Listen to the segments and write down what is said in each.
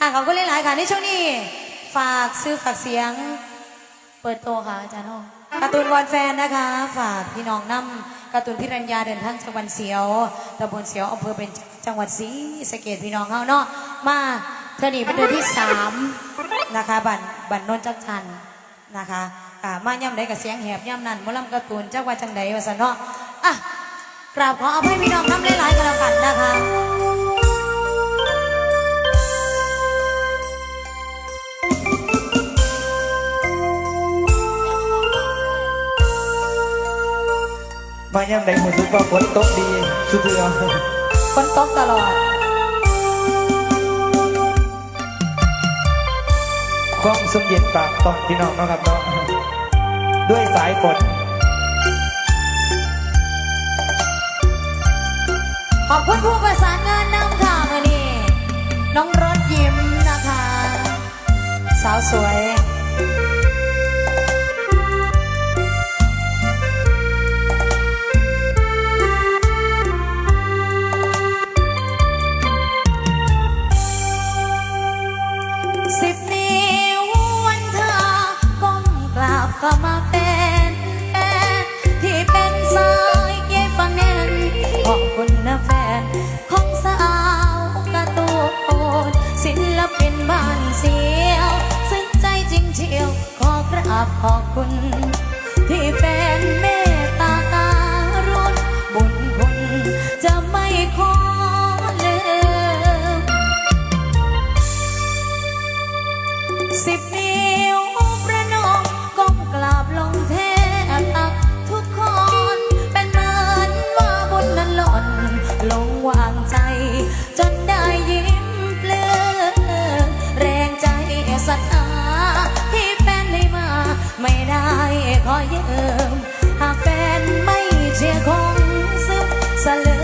อะขอบคุณหลาย ๆ ค่ะในช่วงนี้ ฝากซื้อฝากเสียง เปิดโตค่ะอาจารย์โอการ์ตูนวอนแฟนนะคะ ฝากพี่น้องนำการ์ตูนพิรัญญาเดินทางจังหวัดเสียวตำบลเสียวอำเภอเป็นจังหวัดศรีสะเกดพี่น้องเขาเนาะมาเธอนี่เป็นเดือนที่สามนะคะบันบันโนนจักชันนะคะอ่ามาย่ำใดกับเสียงแหบย่ำนั่นมอลำการ์ตูนจักว่าจังใดวะสันเนาะอะกราบขออภัยพี่น้องน้ำหลายๆกันแล้วกันนะคะ มาย่ำใดหัวสุดว่าฝนตกดีสุดเถือคนตกตลอด ความสมเย็นปากต้องพี่น้องนะครับเนาะด้วยสายฝนขอบคุณผู้ประสานงานนำค่ะมื่อนี้ น้องรถยิ้มนะคะ สาวสวย อบขอบคุณที่แฟน ขอยืมหากแฟนไม่เชียร์คงซึมสลึ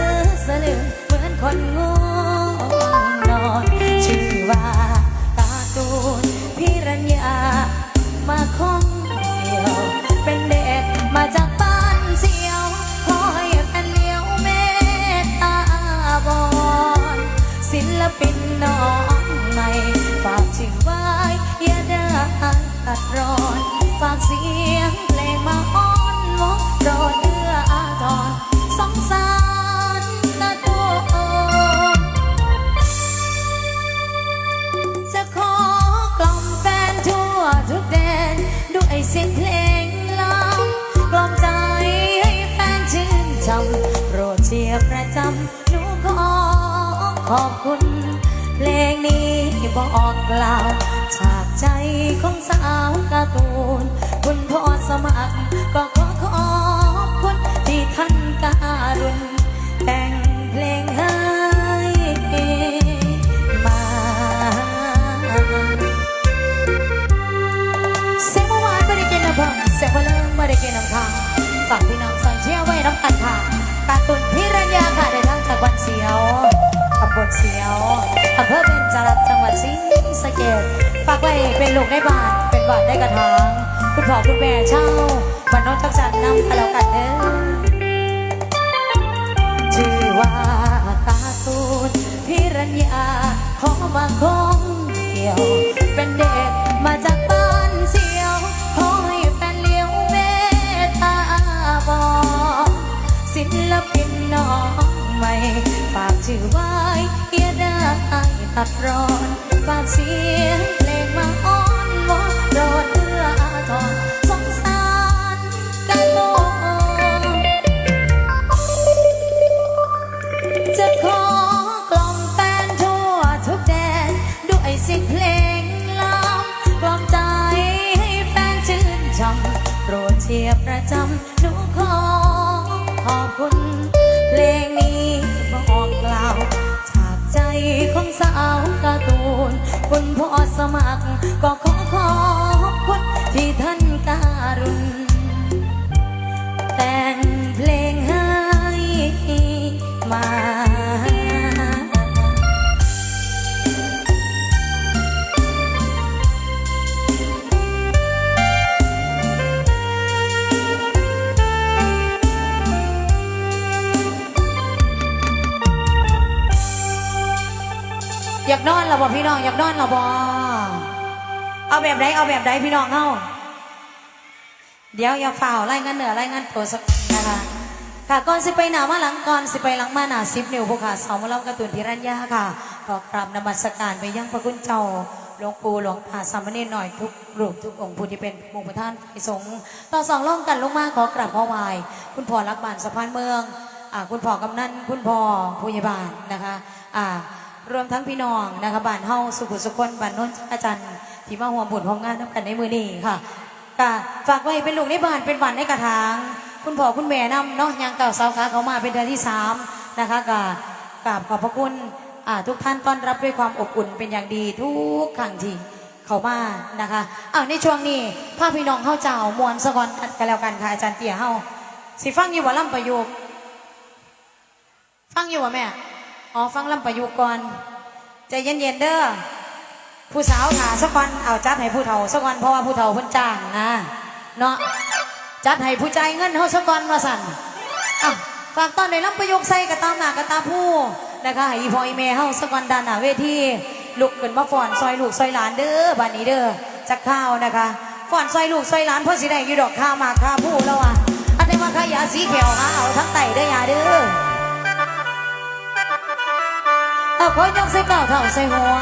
เสียงเพลงลำกล่อมใจให้แฟนชื่นชมโปรดเชียร์ประจำหนูขอขอบคุณ เพลงนี้บอกกล่าวจากใจของสาวการ์ตูน คุณพ่อสมัครก็ขอขอบคุณที่ท่านการุณ ฝากพี่น้องซอยเชียร์ไว้น้ำกันค่ะการตุนพิรัญญาค่ะในทางจังหวัดเสียวตำบลเสียวอำเภอเบญจรัตน์จังหวัดศรีสะเกษฝากไว้เป็นลูกในบ้านเป็นบ้านได้กระถางคุณพ่อคุณแม่เช่าวันน้องจักจันนำกันแล้วกันเด้อชื่อว่าการ์ตูนพิรัญญาขอมาคงเดียว เป็นเด็กมาจากบ้านเสีย ศิลปินน้องใหม่ ฝากชื่อไว้อย่าได้ตัดร้อนฝากเสียงเพลงมาอ้อนวอนรอเอื้ออาทร คนพอสมัครก็ขอากนอนเหราบ่พี่น้องอยากนอนเหราบ่เอาแบบไหนเอาแบบไหนพี่น้องเฮาเดี๋ยวอย่าฝ่าไล่งานเหนือไล่งานตัวสักนะคะค่ะก่อนสิไปหนามาหลังก่อนสิไปหลังมาหนาสิบนิ้วผู้ขาสาวมาเล่ากระตุนพิรัญญาค่ะขอกราบนมัสการไปยังพระคุณเจ้าหลวงปู่หลวงพ่อสามเณรหน่อยทุกรูปทุกองค์ผู้ที่เป็นมงคลประธานไฟสงต่อสองล่องกันลงมาขอกราบขอวาย คุณพ่อรักบ้านสะพานเมืองอ่าคุณพ่อกำนันคุณพ่อผู้ใหญ่บ้านนะคะอ่า รวมทั้งพี่น้องนะคะบ้านเฮาสุขุสุคนบ้านโน้นอาจารย์ที่มาห่วงบุญห่วงงานน้ำกันในมือนี้ค่ะก็ฝากไว้เป็นลูกในบ้านเป็นบ้านในกระถาง คุณพ่อคุณแม่นำเนาะยังเก่าเสาขาเขามาเป็นเดือนที่สามนะคะก็กราบขอบพระคุณทุกท่านต้อนรับด้วยความอบอุ่นเป็นอย่างดีทุกครั้งที่เขามานะคะอ้าวในช่วงนี้พาพี่น้องเข้าเจ้ามวลสะกอนกันแล้วกันค่ะอาจารย์เตี่ยเฮาสิฟังอยู่ว่าล่ำประโยค ฟังอยู่วะแม่ อ๋อฟังลำประยุกต์ก่อนใจเย็นๆเด้อผู้สาวหาสักวันเอาจัดให้ผู้เฒ่าสักวันเพราะว่าผู้เฒ่าเพิ่นจ้างนะเนาะจัดให้ผู้ใจเงินเฮาสักวันว่าสั่นอ้าวฝากตอนในลำประยุกต์ใส่กระตามหน้ากระตาผู้นะคะให้อีพ่ออีแม่เฮาสักวันด้านหน้าเวทีลุกขึ้นมาฟ้อนซอยลูกซอยหลานเด้อบ้านนี้เด้อจักข้าวนะคะฟ้อนซอยลูกซอยหลานเพื่อสิได้อยู่ดอกข้าวมาข้าผู้แล้วอะอันนี้ว่าขายาสีเขียวหาเอาทั้งไตเด้อยาเด้อ เอาขอยกใส่เก่าเท่าใส่หัว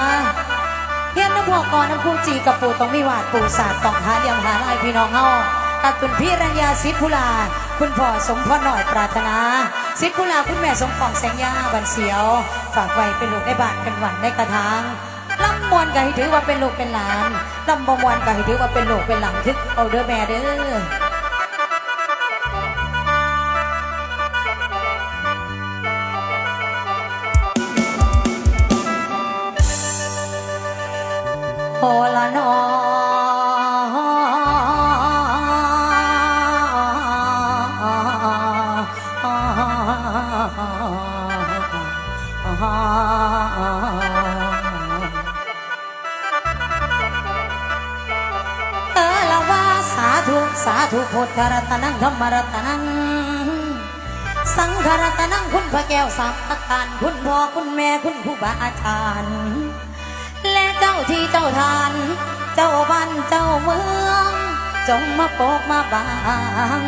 เฮียนน้ำพวกก่อนน้ำคุ้งจีกับปูต้องมีหวาดปูศาสตร์ต้องหาเลี้ยงหาลายพี่น้องเฮากับคุณพี่รัญญาสิทธิพุลา คุณพ่อสมพรหน่อยปรารถนาสิทธิพุลาคุณแม่สมปองแสงยาบันเสียว ฝากไว้เป็นลูกในบ้านเป็นหวันในกระถางลำมวนก็ให้ถือว่าเป็นลูกเป็นหลานลำบมวนก็ให้ถือว่าเป็นลูกเป็นหลังทึกเอาเด้อแม่เด้อ อละนอเออละว่าสาธุสาธุพุทธรัตนังธรรมรัตนังสังฆรัตนังคุณพระแก้วสามประการคุณพ่อคุณแม่คุณครูบาอาจารย์ ที่เจ้าทาน เจ้าบ้านเจ้าเมือง จงมาปกมาบาง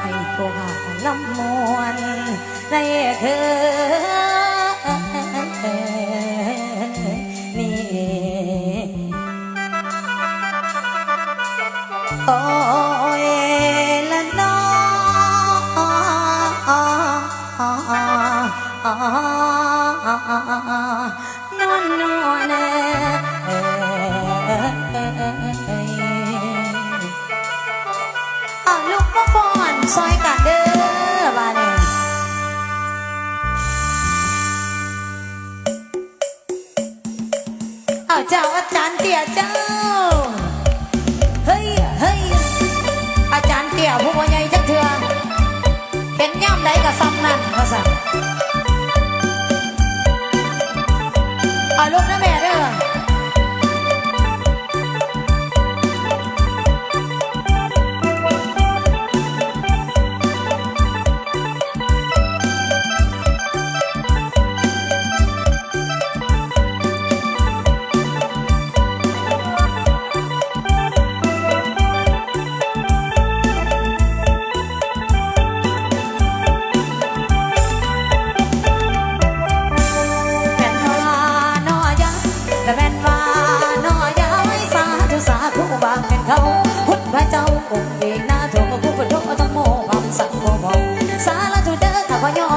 ให้พวกข้าลำมวนในคือนี่โทุเ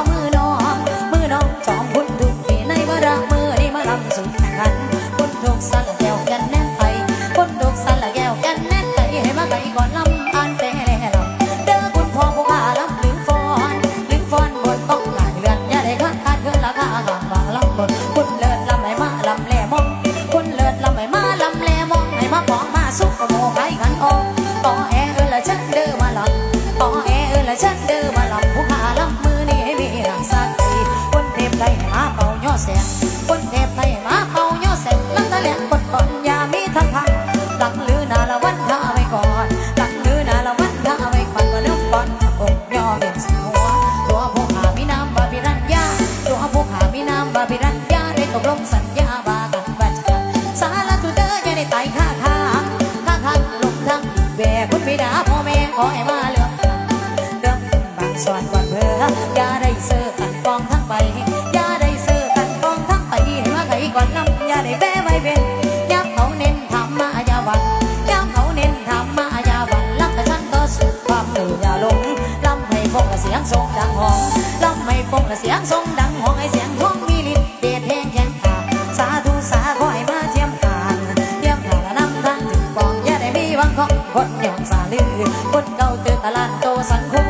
สียงทรงดังห้องไอ้เสียงห้องมีลิ้นเด็ดแห้งแข็งขาสาธุสาขอยมาเทียมขานเทียมขานและนำทางถึงกองอย่าได้มีวังของคนหยองสาลือคนเก่าตื่นตลาดโตสังคูค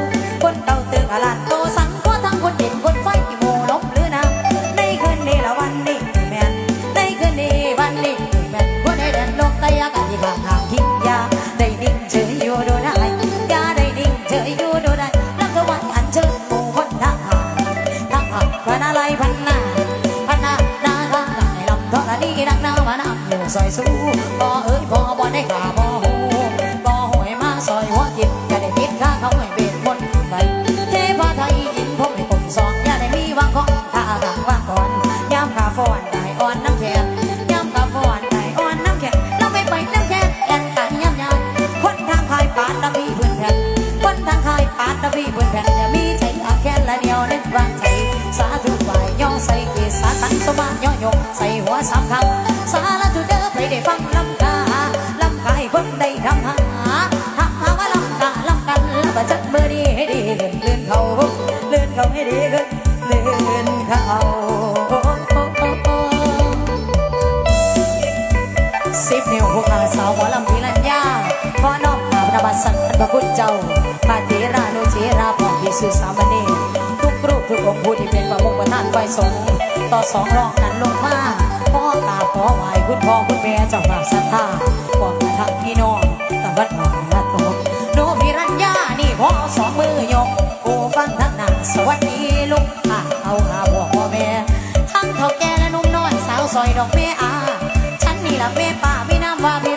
างคายปาดตะพีเพื่อนแผ่นอย่ามีใจอาแค่ละเดียวเน็ตวางใจ สาธุไหวย่อใส่เกศสาตันสมานย่อยงใส่หัวสามคำสาธุเด้อไปได้ฟังลำกาลำกายคนได้ทำหาทำหาว่าลำกาลำกันแล้วมาจัดมือดีให้ดีเลื่อนเลื่อนเขาเลื่อนเขาให้ดีเลื่อนเลื่อนเขาสิบนิ้วพวกอาสาวหมอลำพิน บาสันพระคุณเจ้าปาติรานุจิราพรพิสุสามเณรทุกรูปทุกองค์ผู้ที่เป็นประมุขประธานไฟสงฆ์ต่อสองรองนั้นลงมาพ่อกราบขอไหว้คุณพ่อคุณแม่เจ้าภาพศรัทธาบอกกระทั่งพี่น้องตะวันออกและตกโนพิรัญญานี่พ่อสองมือยกโอ้ฟังทั้งหนังสวัสดีลุกอะเอาหาบอกพ่อแม่ทั้งเท่าแก่และนุ่มน้อยสาวซอยดอกเบี้ยอาฉันนี่ละเมป่ามีนามว่าพิ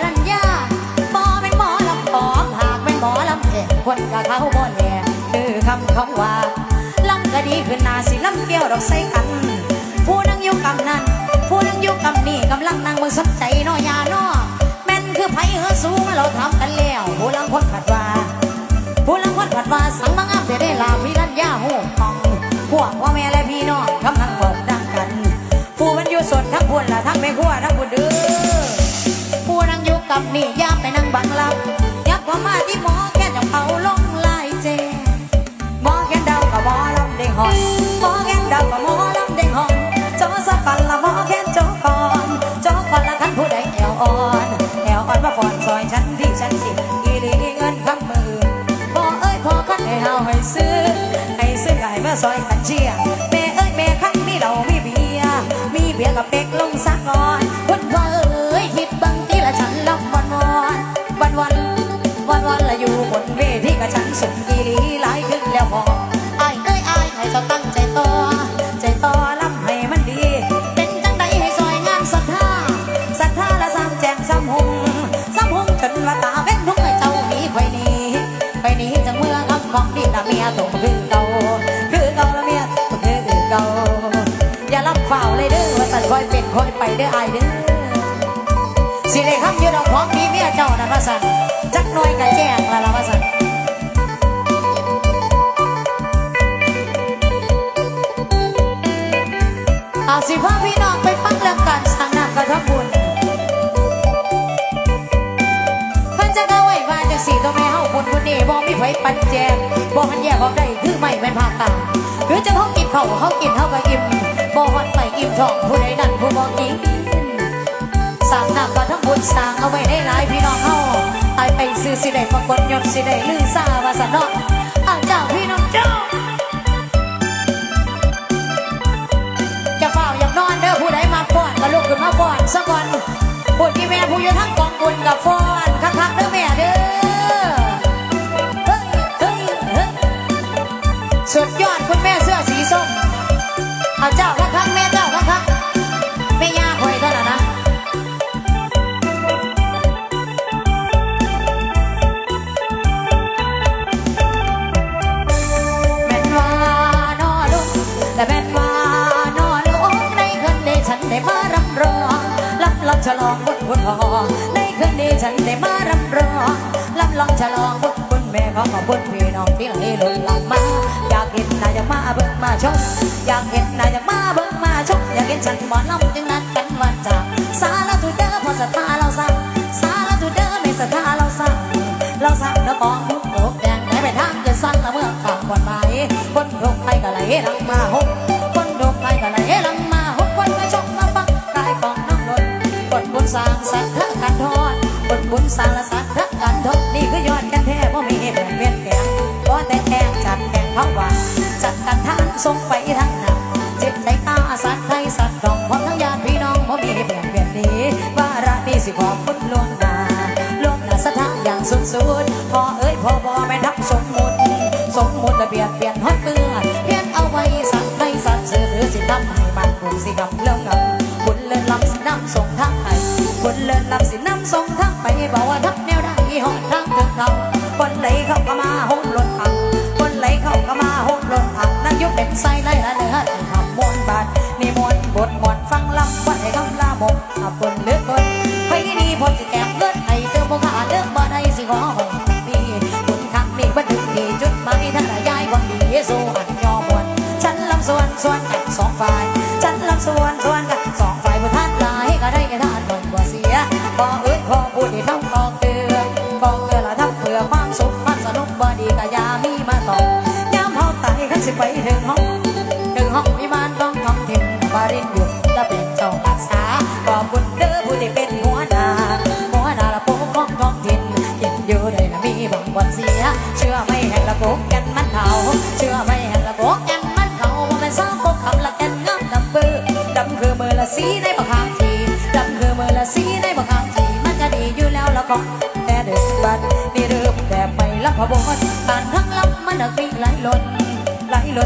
ก่คนกะเขาบ่แน่คือคำเขาว่าลำก็ดีขึ้นหนาสิลำเกี่ยวดอกใส่กัน ผู้นั่งอยู่กำนั้นผู้นั่งอยู่กำนี่กำลังนั่งมือสนใจน้อยาน้อแม่นคือไผเฮือสูงเราทำกันแล้วผู้ลังคนผัดว่าผู้ลังคนผัดว่าสังมังงามแต่ได้ลาพิรัญญาหูทองพวกพ่อแม่และพี่น้องกำลังบอกดังกัน ผู้มันอยู่ส่วนทั้งพุ่นละทั้งแม่พัวทั้งพุ่นเด้อผู้นั่งอยู่กับนี่ย่ามไปนั่งบังลับยับเข้ามาที่หมอแมาซอยกันเชียร์แม่เอ้ยแม่ขันมีเหล้ามีเบียร์มีเบียร์กับเด็กลงสักก่อนคนพ่อเอ้ยคิดบางทีละฉันลำวันวันวันวันวันวันละอยู่บนเวทีกับฉันสุด คอยเป็นคอยไปเด้ออายเด้อสิได้คำยืดเอาของดีเมียเจ้านะว่าสันจักหน้อยกะแจ้งละละว่าสันอาสิพ่อพี่น้องไปฟังเรื่องการสร้างน้ำกระทำบุญเพิ่นจะเอาไว้ว่าจังสีตัวแม่เฮาคนคนนี้บ่มีไผปันแจงบ่หันแยกออกได้คือไม่แม่นภาคกลาหรือจะเขากินเขาวเขากินเฮาก็อิ่ม บ่ฮอดไปอิ่มท้องผู้ใดนั่นผู้บ่กินสร้างน้ำก็ทั้งบุญสร้างเอาไว้ได้หลายพี่น้องเฮาตายไปซื้อสิได้ปรากฏยศสิได้ลือซาว่าซั่นเนาอ้าวเจ้าพี่น้องเจ้าจะเฝ้าอยากนอนเด้อผู้ใดมาฟ้อนก็ลุกขึ้นมาฟ้อนสักวันบุญที่แม่ผู้อยู่ทั้งกองบุญกับฟ้อนคักๆเด้อแม่เด้อเฮ้ยเฮ้ยเฮ้ยสุดยอดคุณแม่เสื้อสีส้มอาจาคักๆแม่เจ้า ลองบุญบุญหอในคืนนี้ฉันได้มารำรองรับรองฉลองบุญบุญแม่ขอขอบคุณพี่น้องที่ไหลหล่นหลังมา อยากเห็นนายอยากมาเบิ่งมาชมอยากเห็นนายอยากมาเบิ่งมาชมอยากเห็นฉันหมอลำจึงนัดกันวันจากสาละทุเดอพอสตาเราสั่งสาละทุเดอไม่สตาเราสั่งเราสั่งแล้วกองทุกโลกแดงไหลไปทางจะสั่นละเมื่อข่าววันไปคนโรคไข้ก็ไหลหลังมาหกคนโรคไข้ก็ไหลหลังมาหกคนมาชมมาฟังกายของน้องนนบทบุญสร้างสัตว์กันทอดบทบุญสร้างละสัต ส่งไปทางหนักเจ็บใจตาสัตว์ไทยสัตว์ดองพร้อมทั้งญาติพี่น้องพราะมีเหตุเปลี่ยนแปลงนี้ว่าระนี้สิขอบคุณลวงหนาลวงหนาสถาอย่างสุดสุดๆพอเอ้ยพอบอแม่ทับสมมุติสมมุติระเบียบเปลี่ยนฮอดเตือนเพียนเอาไว้สัตว์ไทยสัตว์สื่อถือสิทำให้บ้านกรุงสิกับเรื่องกับบุญเลินลำสินำส่งทางไปบุญเลินลำสินำส่งทางไปบอกว่าทักแนวได้หอดทางถึงเขาคนไหลเข้าก็มาโหดรถอังคนไหลเข้าก็มาหด ลงผักนั่งยกเป็นไส้ไล่ล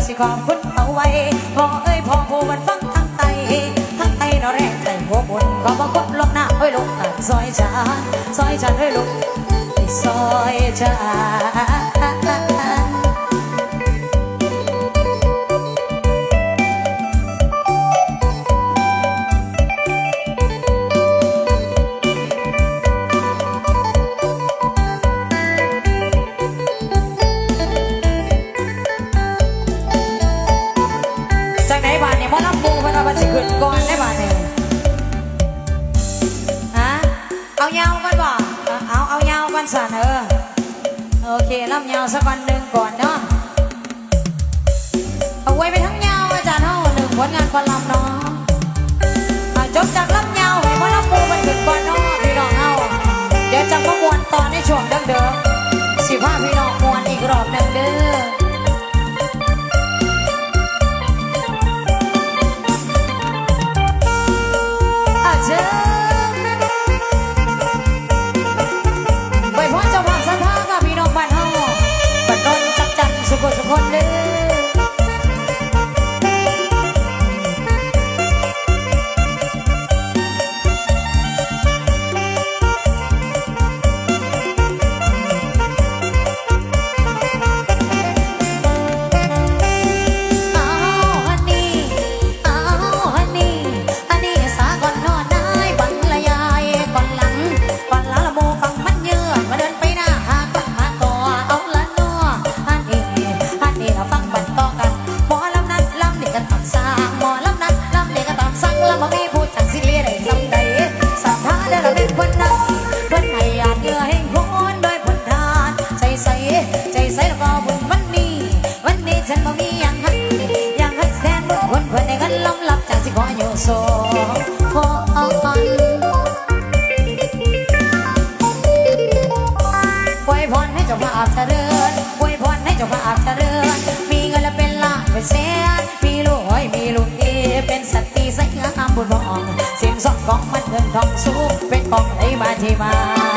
สิขอบคุณเอาไว้พอเอ้ยพอผู้มันฟังทางไตทางไตเนาแรงใจหัวบนขอบพระคุณลงหน้าเอ้ยลงตัดซอยฉันซอยฉันเอ้ยลงซอยฉัน ลำยาวสักวันหนึ่งก่อนเนาะเอาไว้ไปทั้งยาวอาจารย์เฮาหนึ่งผลงานคนลำเนาะจบจากลำยาวให้มอลำปูมันถึงก่อนเนาะพี่น้องเฮาเดี๋ยวจะมามวนตอนในช่วงเดิมๆสิพาพี่น้องมวนอีกรอบหนึ่งเด้อ งสองของมันเงินทองสูงเป็นของไหนมาที่มา